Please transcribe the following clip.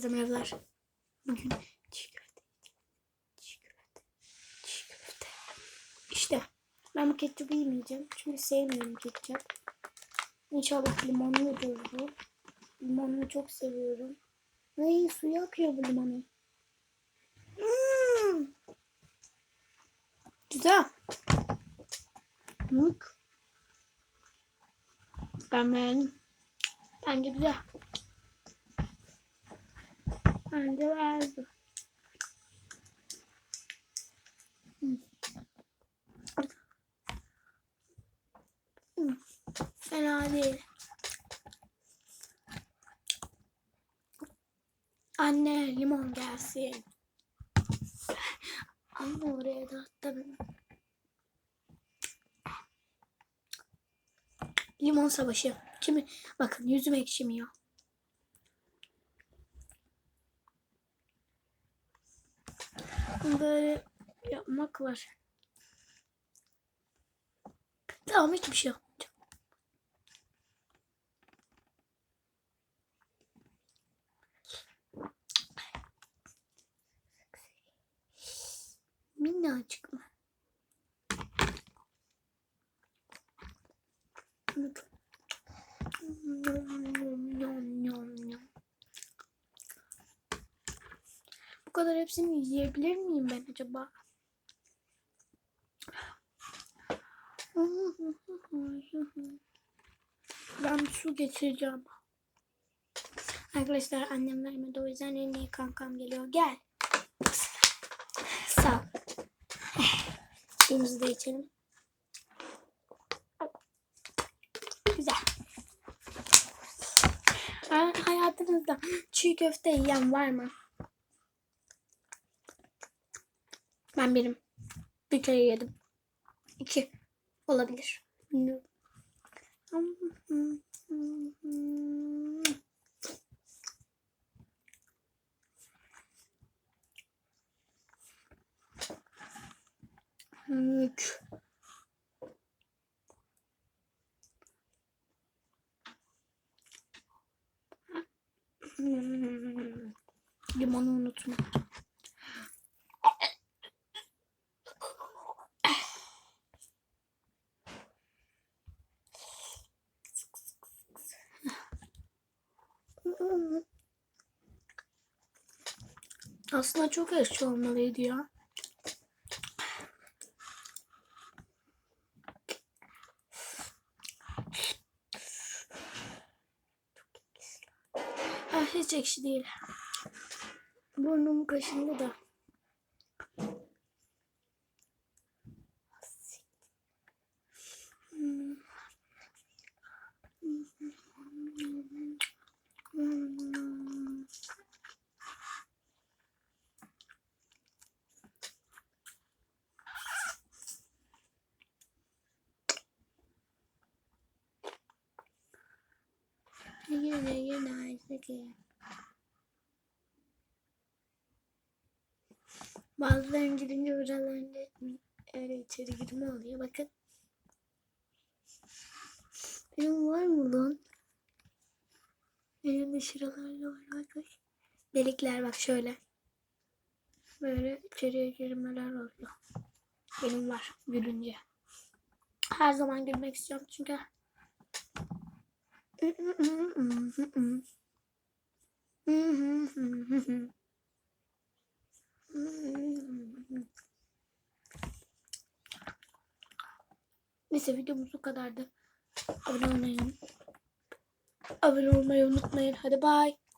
Herkese merhabalar. Bugün çiğ köfte. Çiğ köfte. Çiğ köfte. İşte ben bu ketçapı yemeyeceğim. Çünkü sevmiyorum ketçap. İnşallah limonludur bu. Limonlu çok seviyorum. Ay suyu akıyor bu limonu. Hmm. Güzel. Mık. Ben beğendim. Bence güzel. Bence verdi. Fena değil. Anne limon gelsin. Anne oraya da attım. Limon savaşı. Kimi? Bakın yüzüm ekşimiyor. Böyle yapmak var. Tamam hiçbir şey yapmayacağım. Minnacık mı? Bu kadar hepsini yiyebilir miyim ben acaba? Ben su getireceğim. Arkadaşlar annem vermedi o yüzden en iyi kankam geliyor. Gel. Sağ ol. Suyumuzu da içelim. Güzel. Ha, Hayatınızda çiğ köfte yiyen var mı? Ben birim. Bir kere yedim. İki. Olabilir. Bilmiyorum. Üç. Limonu unutma. Aslında çok eşli olmalıydı ya. Ah, hiç ekşi değil. Burnum kaşındı da. Yine yine yine. Bazılarının girince buralarında öyle içeri girme oluyor. Bakın. Benim var mı lan? Benim de şuralarda var. Bak. Delikler bak şöyle. Böyle içeriye girmeler oluyor. Benim var gülünce. Her zaman gülmek istiyorum çünkü. Neyse videomuz bu kadardı. Abone olmayı, abone olmayı unutmayın. Hadi bye.